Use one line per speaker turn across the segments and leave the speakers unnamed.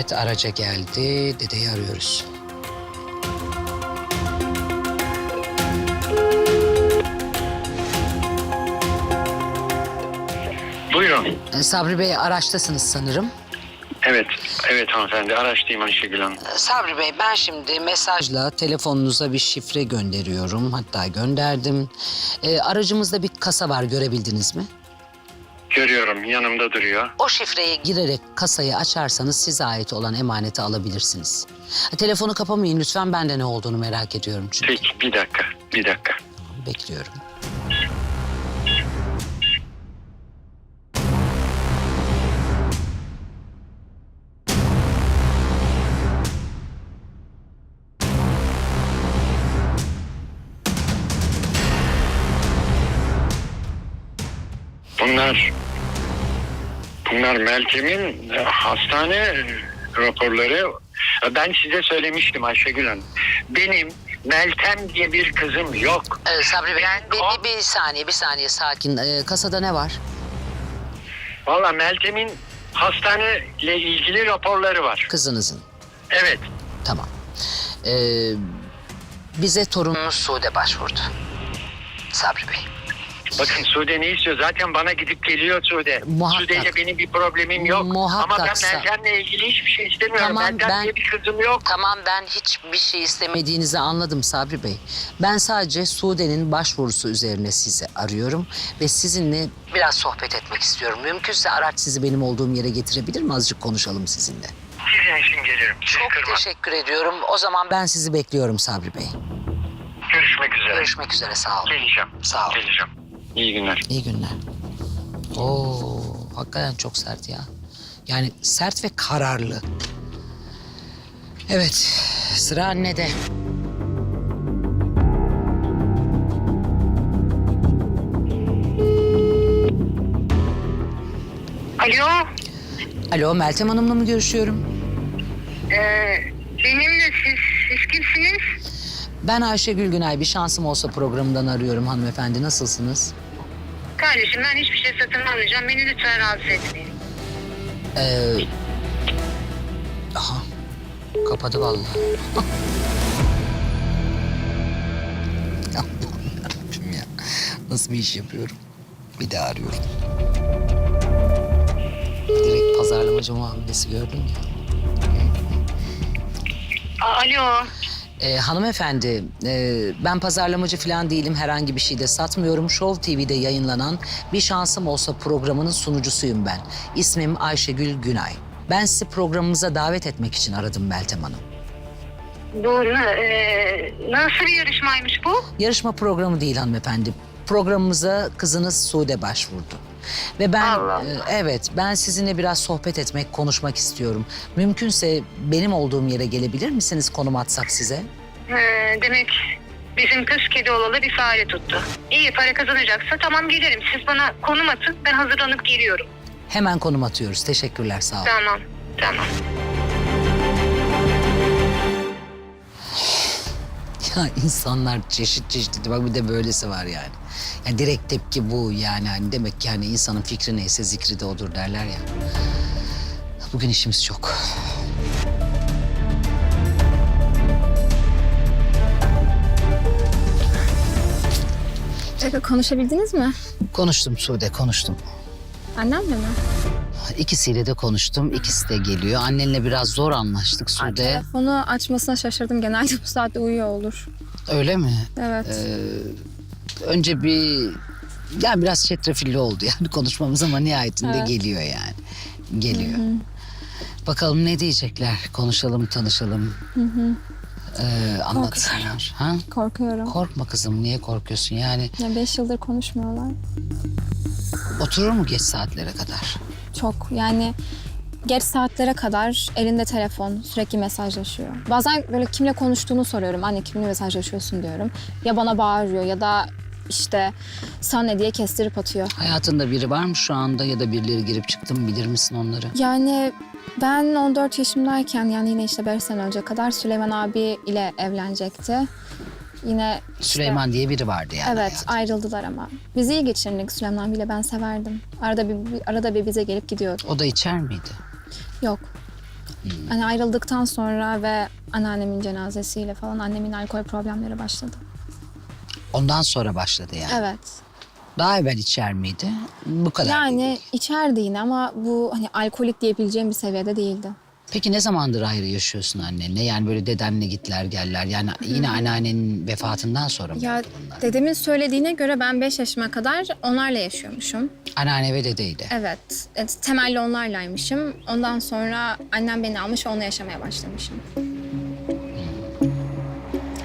Evet araca geldi. Dedeyi arıyoruz.
Buyurun.
Ee, Sabri Bey araçtasınız sanırım.
Evet, evet hanımefendi. Araçtayım Ayşegül Hanım.
Ee, Sabri Bey ben şimdi mesajla telefonunuza bir şifre gönderiyorum. Hatta gönderdim. Ee, aracımızda bir kasa var görebildiniz mi?
Görüyorum, yanımda duruyor.
O şifreye girerek kasayı açarsanız size ait olan emaneti alabilirsiniz. Ha, Telefonu kapamayın lütfen ben de ne olduğunu merak ediyorum çünkü.
Peki, bir dakika, bir dakika.
Bekliyorum.
Bunlar, bunlar Meltem'in e, hastane raporları. E, Ben size söylemiştim Ayşegül Hanım. Benim Meltem diye bir kızım yok.
Ee, Sabri Bey
Ben
bir,
o-
bir, bir saniye bir saniye sakin. Ee, kasada ne var?
Valla Meltem'in hastaneyle ilgili raporları var.
Kızınızın.
Evet.
Tamam. Ee, bize torununuz Sude başvurdu. Sabri Bey.
Bakın Sude ne istiyor? Zaten bana gidip geliyor Sude.
Muhakkak.
Sude'yle benim bir problemim yok.
Muhakkak
Ama ben Meltem'le ilgili hiçbir şey istemiyorum.
Tamam,
Meltem
ben-
diye bir kızım yok.
Tamam ben hiçbir şey istemediğinizi anladım Sabri Bey. Ben sadece Sude'nin başvurusu üzerine sizi arıyorum ve sizinle biraz sohbet etmek istiyorum. Mümkünse araç sizi benim olduğum yere getirebilir mi? Azıcık konuşalım sizinle.
Sizin için gelirim. Sizi
Çok
kırmam.
teşekkür ediyorum. O zaman ben sizi bekliyorum Sabri Bey.
Görüşmek üzere.
Görüşmek üzere sağ olun.
Geleceğim.
Sağ ol.
Geleceğim. İyi günler.
İyi günler. Oo, hakikaten çok sert ya. Yani sert ve kararlı. Evet, sıra annede.
Alo,
Alo, Meltem Hanım'la mı görüşüyorum?
ee, benimle siz, siz kimsiniz?
Ben Ayşegül Günay, bir şansım olsa programından arıyorum hanımefendi. Nasılsınız?
Kardeşim ben hiçbir şey satın almayacağım. Beni lütfen rahatsız etmeyin.
Ee, aha, kapadı vallahi. Allah'ım yarabbim ya. Nasıl bir iş yapıyorum? Bir daha arıyorum. Direkt pazarlamacı muamelesi gördün mü?
A- Alo,
Ee, hanımefendi, e, ben pazarlamacı falan değilim. Herhangi bir şey de satmıyorum. Show TV'de yayınlanan Bir Şansım Olsa programının sunucusuyum ben. İsmim Ayşegül Günay. Ben sizi programımıza davet etmek için aradım Meltem Hanım.
bu ee, nasıl bir yarışmaymış bu?
Yarışma programı değil hanımefendi. Programımıza kızınız Sude başvurdu. Ve ben
Allah Allah.
e, evet ben sizinle biraz sohbet etmek, konuşmak istiyorum. Mümkünse benim olduğum yere gelebilir misiniz konum atsak size?
Ee, demek bizim kız kedi olalı bir fare tuttu. İyi para kazanacaksa tamam gelirim. Siz bana konum atın, ben hazırlanıp geliyorum.
Hemen konum atıyoruz. Teşekkürler sağ olun.
Tamam, tamam.
Ya insanlar çeşit çeşit bak bir de böylesi var yani. Yani direkt tepki bu yani hani demek ki yani insanın fikri neyse zikri de odur derler ya. Bugün işimiz çok.
Peki konuşabildiniz mi?
Konuştum Sude konuştum.
Annemle mi?
İkisiyle de konuştum. İkisi de geliyor. Annenle biraz zor anlaştık Sude.
Telefonu açmasına şaşırdım. Genelde bu saatte uyuyor olur.
Öyle mi?
Evet.
Önce bir yani biraz çetrefilli oldu yani konuşmamız ama nihayetinde
Evet.
geliyor yani. Geliyor. Bakalım ne diyecekler. Konuşalım, tanışalım. Ee, anlatsınlar. Ha?
Korkuyorum.
Korkma kızım. Niye korkuyorsun? Yani
ya beş yıldır konuşmuyorlar.
oturur mu geç saatlere kadar?
Çok yani geç saatlere kadar elinde telefon sürekli mesajlaşıyor. Bazen böyle kimle konuştuğunu soruyorum. Anne kimle mesajlaşıyorsun diyorum. Ya bana bağırıyor ya da işte sana ne diye kestirip atıyor.
Hayatında biri var mı şu anda ya da birileri girip çıktı mı bilir misin onları?
Yani ben 14 yaşımdayken yani yine işte 5 sene önce kadar Süleyman abi ile evlenecekti. Yine işte-
Süleyman diye biri vardı yani.
Evet
hayatında.
ayrıldılar ama. Biz iyi geçirdik Süleyman abiyle ben severdim. Arada bir, arada bir bize gelip gidiyordu.
O da içer miydi?
Yok Hani ayrıldıktan sonra ve anneannemin cenazesiyle falan annemin alkol problemleri başladı.
Ondan sonra başladı yani.
Evet.
Daha evvel içer miydi? Bu kadar.
Yani içerdi yine ama bu hani alkolik diyebileceğim bir seviyede değildi.
Peki ne zamandır ayrı yaşıyorsun annenle? Yani böyle dedenle gitler gelirler. Yani yine anneannenin vefatından sonra mı
Ya
oldu bunlar?
dedemin söylediğine göre ben 5 yaşıma kadar onlarla yaşıyormuşum.
Anneanne ve dedeydi.
Evet, evet, temelli onlarlaymışım. Ondan sonra annem beni almış onunla yaşamaya başlamışım.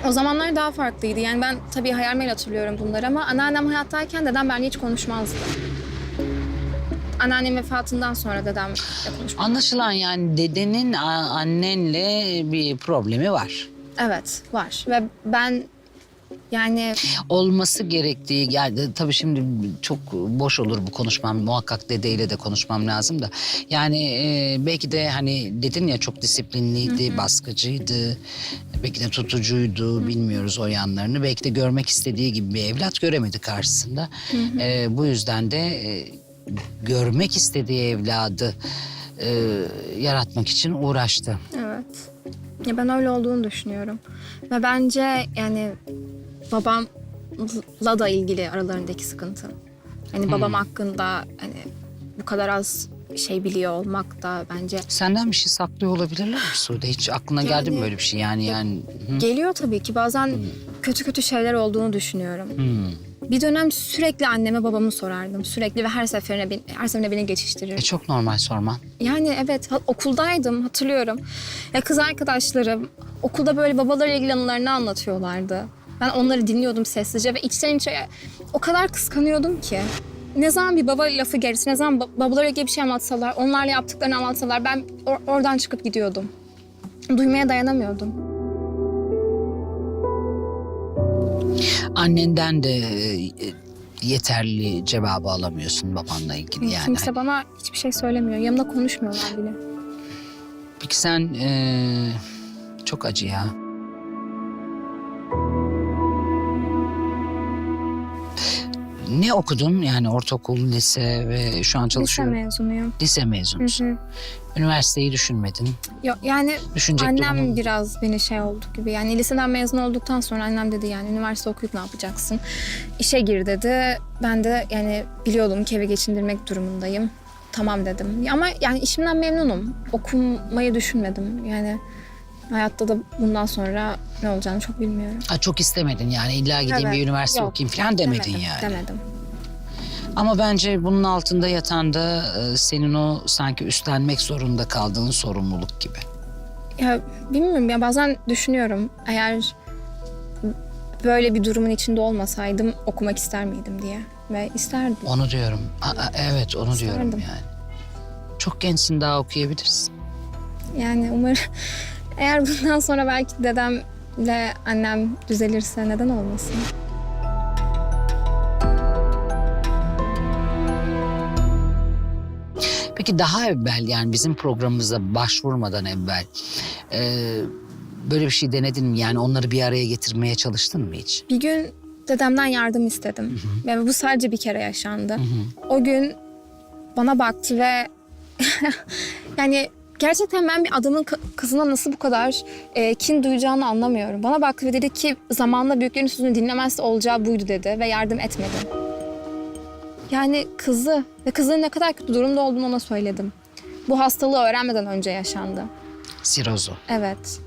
O zamanlar daha farklıydı. Yani ben tabii hayal meyil hatırlıyorum bunları ama anneannem hayattayken dedem benimle hiç konuşmazdı. Anneannem vefatından sonra dedemle konuşmaz.
Anlaşılan yani dedenin a- annenle bir problemi var.
Evet, var. Ve ben yani
Olması gerektiği yani tabii şimdi çok boş olur bu konuşmam muhakkak dedeyle de konuşmam lazım da yani e, belki de hani dedin ya çok disiplinliydi baskıcıydı belki de tutucuydu bilmiyoruz o yanlarını belki de görmek istediği gibi bir evlat göremedi karşısında E, bu yüzden de e, görmek istediği evladı e, yaratmak için uğraştı.
Evet. Ya ben öyle olduğunu düşünüyorum. Ve bence yani babamla da ilgili aralarındaki sıkıntı. Hani babam hakkında hani bu kadar az şey biliyor olmak da bence
Senden bir şey saklıyor olabilirler mi Sude? Hiç aklına geldi mi
Yani-
böyle bir şey? Yani yani hı?
geliyor tabii ki. Bazen kötü kötü şeyler olduğunu düşünüyorum.
Hmm.
Bir dönem sürekli anneme babamı sorardım. Sürekli ve her seferine her seferinde beni
E
geçiştirir.
çok normal sorman.
Yani evet ha- okuldaydım hatırlıyorum. Ya kız arkadaşlarım okulda böyle babalarıyla ilgili anılarını anlatıyorlardı. Ben onları dinliyordum sessizce ve içten içe o kadar kıskanıyordum ki. Ne zaman bir baba lafı gerisi, ne zaman ba- babalarıyla ilgili bir şey anlatsalar, onlarla yaptıklarını anlatsalar ben or- oradan çıkıp gidiyordum. Duymaya dayanamıyordum.
Annenden de e, yeterli cevabı alamıyorsun babanla ilgili yani.
Kimse bana hiçbir şey söylemiyor. Yanımda konuşmuyorlar bile.
Peki sen e, çok acı ya. Ne okudun yani ortaokul, lise ve şu an
Lise
çalışıyor.
mezunuyum.
Lise mezunusun.
hı.
Üniversiteyi düşünmedin.
Yo- Yani
Düşünecek
annem
durumun-
biraz beni şey oldu gibi. Yani liseden mezun olduktan sonra annem dedi yani üniversite okuyup ne yapacaksın? İşe gir dedi. Ben de yani biliyordum ki evi geçindirmek durumundayım. Tamam dedim. Ama yani işimden memnunum. Okumayı düşünmedim. Yani hayatta da bundan sonra ne olacağını çok bilmiyorum.
Ha, çok istemedin yani illa gideyim
Evet.
bir üniversite
Yok,
okuyayım falan demedin
demedim,
yani.
Demedim.
Ama bence bunun altında yatan da e, senin o sanki üstlenmek zorunda kaldığın sorumluluk gibi.
Ya bilmiyorum ya bazen düşünüyorum eğer böyle bir durumun içinde olmasaydım okumak ister miydim diye. Ve isterdim.
Onu diyorum. A- a- evet onu diyorum
İsterdim.
yani. Çok gençsin daha okuyabilirsin.
Yani umarım eğer bundan sonra belki dedemle annem düzelirse neden olmasın?
Peki daha evvel yani bizim programımıza başvurmadan evvel e, böyle bir şey denedin mi? Yani onları bir araya getirmeye çalıştın mı hiç?
Bir gün dedemden yardım istedim. Ve bu sadece bir kere yaşandı. O gün bana baktı ve yani gerçekten ben bir adamın kı- kızına nasıl bu kadar e, kin duyacağını anlamıyorum. Bana baktı ve dedi ki zamanla büyüklerin sözünü dinlemezse olacağı buydu dedi ve yardım etmedi. Yani kızı ve kızın ne kadar kötü durumda olduğunu ona söyledim. Bu hastalığı öğrenmeden önce yaşandı.
Sirozu.
Evet.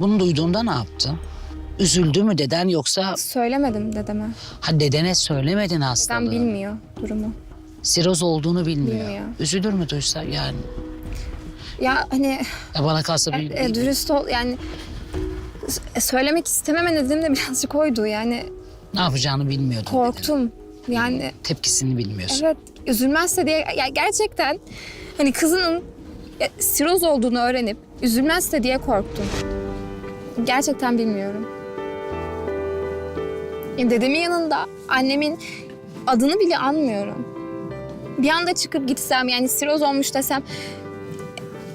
Bunu duyduğunda ne yaptı? Üzüldü mü deden yoksa
Söylemedim dedeme.
ha dedene söylemedin hastalığı.
Dedem bilmiyor durumu.
Siroz olduğunu bilmiyor.
Bilmiyor.
Üzülür mü duysa yani?
Ya hani
Ya bana kalsa bir,
e, dürüst ol yani s- söylemek istememe nedenim de birazcık oydu yani
ne yapacağını bilmiyordu.
korktum. Yani
Tepkisini bilmiyorsun.
evet üzülmezse diye ya gerçekten hani kızının e, siroz olduğunu öğrenip üzülmezse diye korktum. Gerçekten bilmiyorum. Yani dedemin yanında annemin adını bile anmıyorum. Bir anda çıkıp gitsem yani siroz olmuş desem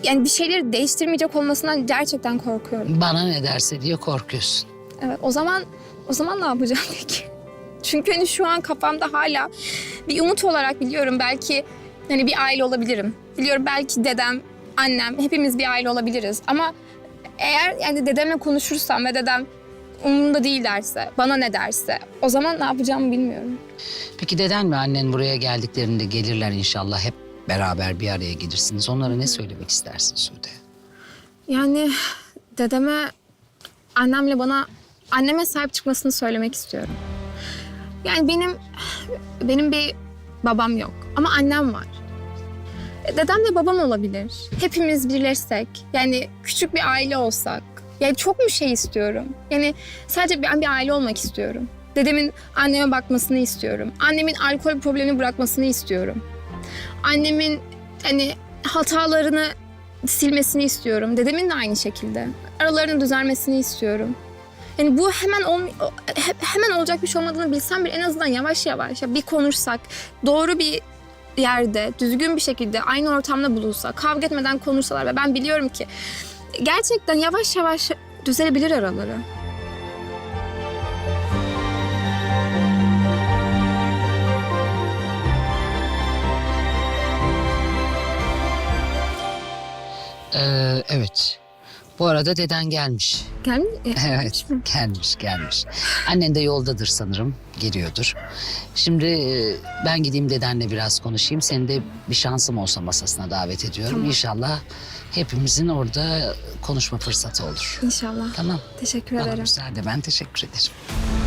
yani bir şeyleri değiştirmeyecek olmasından gerçekten korkuyorum.
Bana ne derse diye korkuyorsun.
Evet o zaman o zaman ne yapacağım peki? Çünkü hani şu an kafamda hala bir umut olarak biliyorum belki hani bir aile olabilirim. Biliyorum belki dedem annem, hepimiz bir aile olabiliriz. Ama eğer yani dedemle konuşursam ve dedem umurumda değil derse, bana ne derse o zaman ne yapacağımı bilmiyorum.
Peki deden ve annen buraya geldiklerinde gelirler inşallah hep beraber bir araya gelirsiniz. Onlara ne söylemek istersin Sude?
Yani dedeme, annemle bana, anneme sahip çıkmasını söylemek istiyorum. Yani benim, benim bir babam yok ama annem var. E, Dedem de babam olabilir. Hepimiz birleşsek, yani küçük bir aile olsak. Yani çok mu şey istiyorum? Yani sadece ben bir aile olmak istiyorum. Dedemin anneme bakmasını istiyorum. Annemin alkol problemini bırakmasını istiyorum. Annemin hani hatalarını silmesini istiyorum. Dedemin de aynı şekilde. Aralarının düzelmesini istiyorum. Yani bu hemen ol, he- hemen olacak bir şey olmadığını bilsem bile en azından yavaş yavaş ya bir konuşsak, doğru bir yerde, düzgün bir şekilde aynı ortamda bulunsak, kavga etmeden konuşsalar ve ben biliyorum ki gerçekten yavaş yavaş düzelebilir araları.
Ee, evet. Bu arada deden gelmiş.
Gel
Evet, gelmiş, gelmiş. Annen de yoldadır sanırım, geliyordur. Şimdi e, ben gideyim dedenle biraz konuşayım. Seni de bir şansım olsa masasına davet ediyorum.
Tamam.
İnşallah hepimizin orada konuşma fırsatı olur.
İnşallah.
Tamam.
Teşekkür
Bana
ederim.
müsaade, ben teşekkür ederim.